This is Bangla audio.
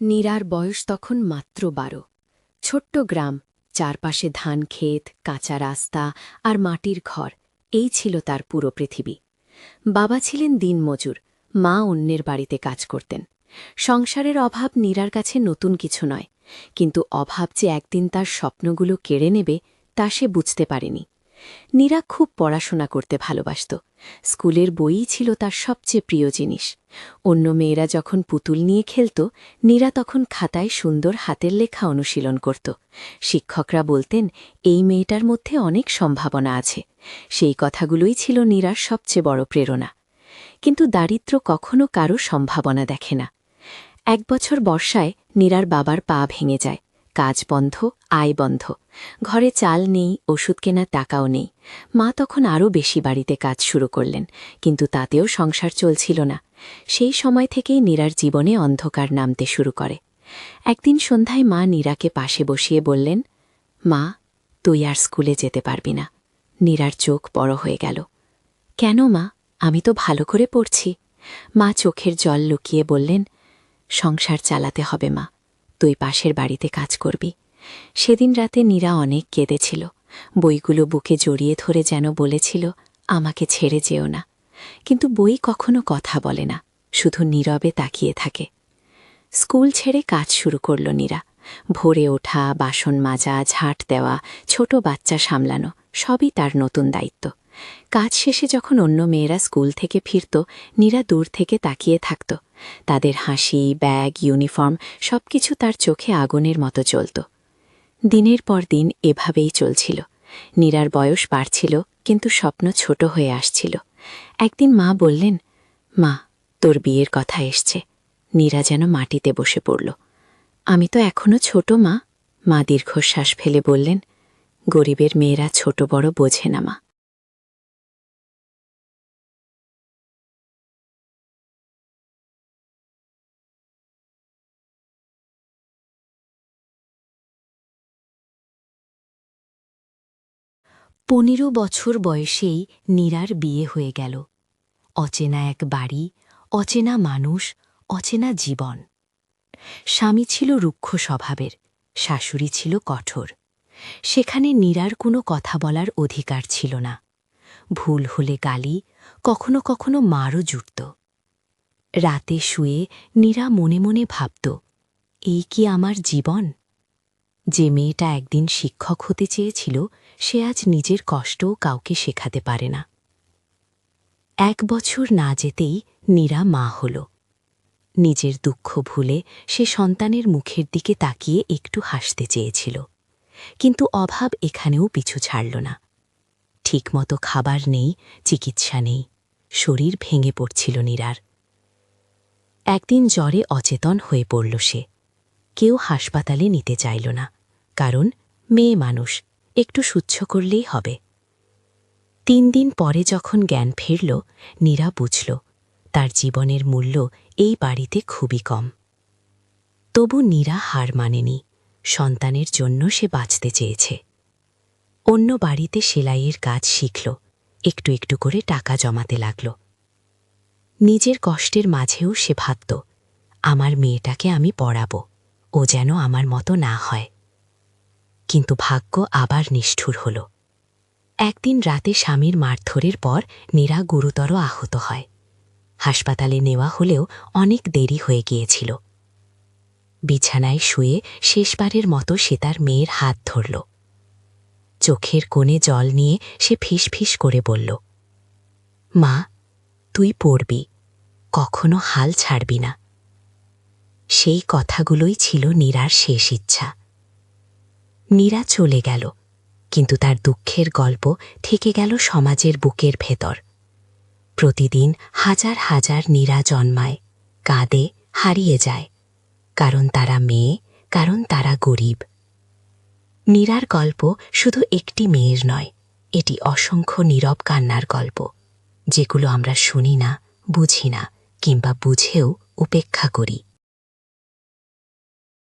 নীরার বয়স তখন মাত্র বারো। ছোট্ট গ্রাম, চারপাশে ধান ক্ষেত, কাঁচা রাস্তা আর মাটির ঘর, এই ছিল তার পুরো পৃথিবী। বাবা ছিলেন দিনমজুর, মা অন্যের বাড়িতে কাজ করতেন। সংসারের অভাব নীরার কাছে নতুন কিছু নয়, কিন্তু অভাব যে একদিন তার স্বপ্নগুলো কেড়ে নেবে, তা সে বুঝতে পারেনি। নীরা খুব পড়াশোনা করতে ভালোবাসত। স্কুলের বইই ছিল তার সবচেয়ে প্রিয় জিনিস। অন্য মেয়েরা যখন পুতুল নিয়ে খেলত, নীরা তখন খাতায় সুন্দর হাতের লেখা অনুশীলন করত। শিক্ষকরা বলতেন, এই মেয়েটার মধ্যে অনেক সম্ভাবনা আছে। সেই কথাগুলোই ছিল নীরার সবচেয়ে বড় প্রেরণা। কিন্তু দারিদ্র কখনো কারও সম্ভাবনা দেখে না। এক বছর বর্ষায় নীরার বাবার পা ভেঙে যায়। কাজ বন্ধ, আয় বন্ধ। ঘরে চাল নেই, ওষুধ কেনার টাকাও নেই। মা তখন আরও বেশি বাড়িতে কাজ শুরু করলেন, কিন্তু তাতেও সংসার চলছিল না। সেই সময় থেকেই নীরার জীবনে অন্ধকার নামতে শুরু করে। একদিন সন্ধ্যায় মা নীরাকে পাশে বসিয়ে বললেন, মা, তুই আর স্কুলে যেতে পারবি না। নীরার চোখ বড় হয়ে গেল। কেন মা? আমি তো ভালো করে পড়ছি। মা চোখের জল লুকিয়ে বললেন, সংসার চালাতে হবে মা। তুই পাশের বাড়িতে কাজ করবি। সেদিন রাতে নীরা অনেক কেঁদেছিল। বইগুলো বুকে জড়িয়ে ধরে যেন বলেছিল, আমাকে ছেড়ে যেও না। কিন্তু বই কখনো কথা বলে না, শুধু নীরবে তাকিয়ে থাকে। স্কুল ছেড়ে কাজ শুরু করল নীরা। ভোরে ওঠা, বাসন মাজা, ঝাঁট দেওয়া, ছোট বাচ্চা সামলানো, সবই তার নতুন দায়িত্ব। কাজ শেষে যখন অন্য মেয়েরা স্কুল থেকে ফিরত, নীরা দূর থেকে তাকিয়ে থাকত। তাদের হাসি, ব্যাগ, ইউনিফর্ম সবকিছু তার চোখে আগুনের মতো চলত দিনের পর দিন এভাবেই চলছিল। নীরার বয়স বাড়ছিল, কিন্তু স্বপ্ন ছোট হয়ে আসছিল। একদিন মা বললেন, মা, তোর বিয়ের কথা এসছে। নীরা যেন মাটিতে বসে পড়ল। আমি তো এখনও ছোট, মা। মা দীর্ঘশ্বাস ফেলে বললেন, গরিবের মেয়েরা ছোট বড় বোঝে না, মা। পনেরো বছর বয়সেই নীরার বিয়ে হয়ে গেল। অচেনা এক বাড়ি, অচেনা মানুষ, অচেনা জীবন। স্বামী ছিল রুক্ষ স্বভাবের, শাশুড়ি ছিল কঠোর। সেখানে নীরার কোনো কথা বলার অধিকার ছিল না। ভুল হলে গালি, কখনো কখনো মারও জুটত। রাতে শুয়ে নীরা মনে মনে ভাবত, এই কি আমার জীবন? যে মেয়েটা একদিন শিক্ষক হতে চেয়েছিল, সে আজ নিজের কষ্টও কাউকে শেখাতে পারে না। এক বছর না যেতেই নীরা মা হল। নিজের দুঃখ ভুলে সে সন্তানের মুখের দিকে তাকিয়ে একটু হাসতে চেয়েছিল। কিন্তু অভাব এখানেও পিছু ছাড়ল না। ঠিকমতো খাবার নেই, চিকিৎসা নেই, শরীর ভেঙে পড়ছিল নীরার। একদিন জ্বরে অচেতন হয়ে পড়ল সে। কেউ হাসপাতালে নিতে চাইল না। কারণ মেয়ে মানুষ, একটু সুচ্ছ করলেই হবে। তিন দিন পরে যখন জ্ঞান ফিরল, নীরা বুঝল, তার জীবনের মূল্য এই বাড়িতে খুবই কম। তবু নীরা হার মানেনি, সন্তানের জন্য সে বাঁচতে চেয়েছে। অন্য বাড়িতে সেলাইয়ের কাজ শিখল, একটু একটু করে টাকা জমাতে লাগল। নিজের কষ্টের মাঝেও সে ভাবত, আমার মেয়েটাকে আমি পড়াবো, ও যেন আমার মতো না হয়। কিন্তু ভাগ্য আবার নিষ্ঠুর হল। একদিন রাতে স্বামীর মারধরের পর নীরা গুরুতর আহত হয়। হাসপাতালে নেওয়া হলেও অনেক দেরি হয়ে গিয়েছিল। বিছানায় শুয়ে শেষবারের মতো সে তার মেয়ের হাত ধরল। চোখের কোণে জল নিয়ে সে ফিস করে বলল, মা, তুই পড়বি, কখনো হাল ছাড়বি না। সেই কথাগুলোই ছিল নীরার শেষ ইচ্ছা। নীরা চলে গেল, কিন্তু তার দুঃখের গল্প থেকে গেল সমাজের বুকের ভেতর। প্রতিদিন হাজার হাজার নীরা জন্মায়, কাঁদে, হারিয়ে যায়, কারণ তারা মেয়ে, কারণ তারা গরিব। নীরার গল্প শুধু একটি মেয়ের নয়, এটি অসংখ্য নীরব কান্নার গল্প, যেগুলো আমরা শুনি না, বুঝি না, কিংবা বুঝেও উপেক্ষা করি।